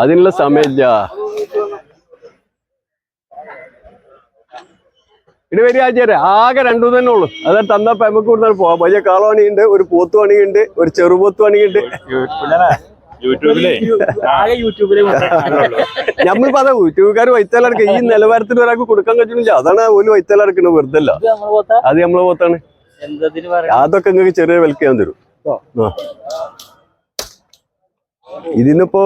അതിനുള്ള സമയമില്ല ഇത് വരി ആചാര്യ ആകെ രണ്ടു തന്നെ ഉള്ളു. അത് തന്നപ്പോ നമുക്ക് കൂടുതൽ പോവാം. വലിയ കാളവാണിയുണ്ട് ഒരു പോത്ത് പണിയുണ്ട് ഒരു ചെറുപോത്ത് പണിയുണ്ട്. യൂട്യൂബിലെ? ആകെ യൂട്യൂബിലെ നമ്മളിപ്പോ അതാ യൂട്യൂബുകാർ വൈത്തലടക്ക ഈ നിലവാരത്തിൽ ഒരാൾക്ക് കൊടുക്കാൻ കഴിഞ്ഞില്ല അതാണ് ഒരു വൈത്തലടക്കുന്നത് വെറുതെ അല്ല അത് നമ്മളെ പോത്താണ്. എന്തതിന് പറയാം? അതൊക്കെ നിങ്ങൾക്ക് ചെറിയ വിലക്ക് ഞാൻ തരും. ഇതിനിപ്പോ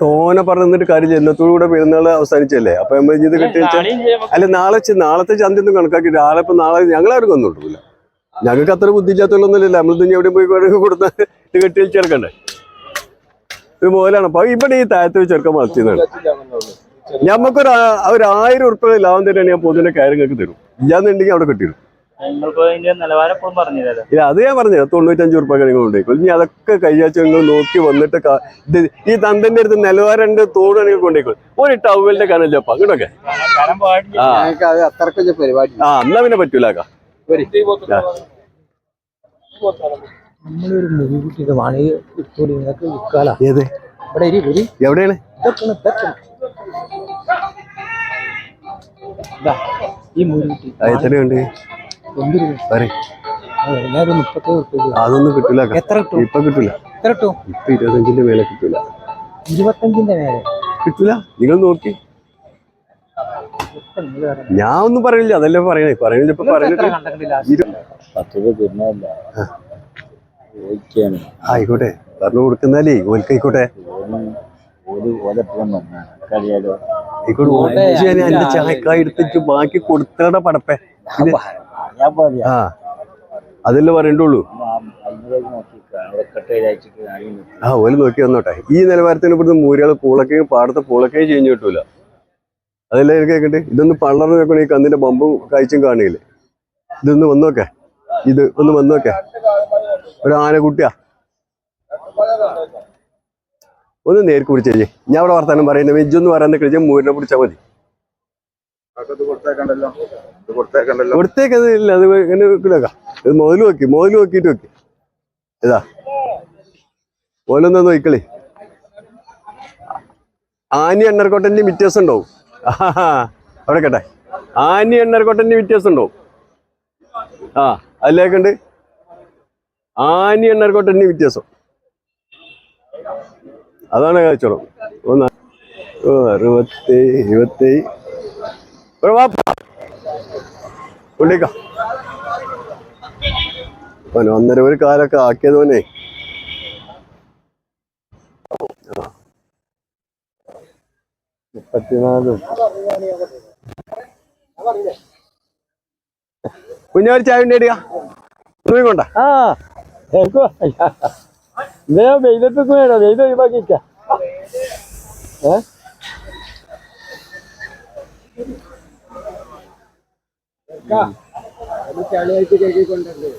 തോനെ പറഞ്ഞിട്ട് കാര്യമില്ല. എന്നത്തോടുകൂടെ പെരുന്നാൾ അവസാനിച്ചല്ലേ? അപ്പൊ നമ്മൾ ഇത് കെട്ടി വെച്ചാൽ അല്ല നാളെ നാളത്തെ ചന്ത ഒന്നും കണക്കാക്കി നാളെ ഇപ്പൊ നാളെ ഞങ്ങളാരും ഒന്നും കിട്ടൂല ഞങ്ങൾക്ക് അത്ര ബുദ്ധിയില്ലാത്തൊന്നുമില്ല നമ്മൾ തുന്നി എവിടെ പോയി കൊടു- കൊടുത്ത ഇത് കെട്ടി ചേർക്കണ്ടേ? ഇത് മോലാണ്. അപ്പൊ ഇവിടെ ഈ താഴത്ത് വെച്ച് ചെറുക്കാൻ വളർത്തിയതാണ്. ഞമ്മക്കൊരു ഒരു ആയിരം ഉറുപ്പ്യ ലാഭം തരാണ് ഞാൻ പൊതുവിന്റെ കാര്യങ്ങൾക്ക് തരും. ഇല്ലാന്നുണ്ടെങ്കിൽ അവിടെ കെട്ടിയിടും. നിലവാരം ഇല്ല അത് ഞാൻ പറഞ്ഞു തൊണ്ണൂറ്റഞ്ച് ഉറുപ്പ്യ നിങ്ങൾ കൊണ്ടേക്കും ഇനി അതൊക്കെ കഴിയാച്ച നിങ്ങൾ നോക്കി വന്നിട്ട് ഇത് ഈ തന്തന്റെ അടുത്ത് നിലവാരണ്ട് തോടാണെങ്കിൽ കൊണ്ടേക്കും ഒരു ടവലിന്റെ കനല്ലപ്പ അങ്ങോട്ടൊക്കെ. കരം പാടില്ല. ആ. എന്നാ പിന്നെ പറ്റൂല എവിടെയാണ്? എത്രയുണ്ട്? അതൊന്നും കിട്ടില്ല എത്ര കിട്ടും? ഇപ്പൊ കിട്ടില്ല എത്ര കിട്ടും? ഇപ്പൊ ഇരുപത്തഞ്ചിന്റെ മേലെ കിട്ടൂല. ഇരുപത്തഞ്ചിന്റെ മേലെ. കിട്ടില്ല നിങ്ങൾ നോക്കി. ഞാൻ ഒന്നും പറയില്ല അതല്ലേ പറയണേ. പറയുന്നില്ല ഇപ്പൊ പറയുന്നില്ല ആയിക്കോട്ടെ. പറഞ്ഞു കൊടുക്കുന്നാലേ ഓൽക്കായിക്കോട്ടെ. ആയിക്കോട്ടെ. എന്റെ ചായക്കായി എടുത്തിട്ട് ബാക്കി കൊടുത്തേടാ പടപ്പേ. ആ അതല്ലേ പറയണ്ടുള്ളൂ. ആ ഓൽ നോക്കി വന്നോട്ടെ. ഈ നിലവാരത്തിന് ഇവിടുന്ന് മൂരികൾ പൂളക്കയും പാടത്തെ പൂളക്കയും ചെയ്ഞ്ഞു കിട്ടൂല. അതല്ലേ കേൾക്കട്ടെ ഇതൊന്ന് പള്ളർന്ന് നോക്കണേ ഈ കന്നിന്റെ ബമ്പും കാഴ്ചയും കാണില്ലേ? ഇതൊന്ന് വന്നോക്കെ. ഇത് ഒന്ന് വന്നോക്കെ. ഒരു ആനക്കുട്ടിയാ. ഒന്ന് നേരിട്ട് കുടിച്ചേ ഞാൻ അവിടെ വർത്താനം പറയുന്നത് വെജൊന്ന് പറയാൻ കഴിച്ചാൽ മൂരിനെ പിടിച്ചാൽ മതി. കൊടുത്തേക്കത് ഇല്ല അത് ഇങ്ങനെ വെക്കില്ലേക്കാം ഇത് വെക്കി വെക്കിട്ട് വെക്കി. ഇതാ. ഓലൊന്നാ നോക്കിക്കളി ആനി എണ്ണർക്കോട്ടന്റെ വ്യത്യാസം ഉണ്ടാവും. അവിടെ കേട്ടെ ആനി എണ്ണർക്കോട്ടന്റെ വ്യത്യാസം ഉണ്ടാവും. ആ അതിലേക്കുണ്ട്. ആനി എണ്ണർക്കോട്ടന്റെ വ്യത്യാസം അതാണ് കച്ചവടം ഒന്ന് അറുപത്തി ഇരുപത്തി കൊണ്ടേക്കാം ഓന് ഒന്നര ഒരു കാലൊക്കെ ആക്കിയത് മോനെ. മുപ്പത്തിനാലും. ചായ ഉണ്ടേടിയാ കൊണ്ട ആ ഒഴിവാക്കിക്ക ഏ? ചളിയായിട്ട് കഴുകിക്കൊണ്ടല്ലേ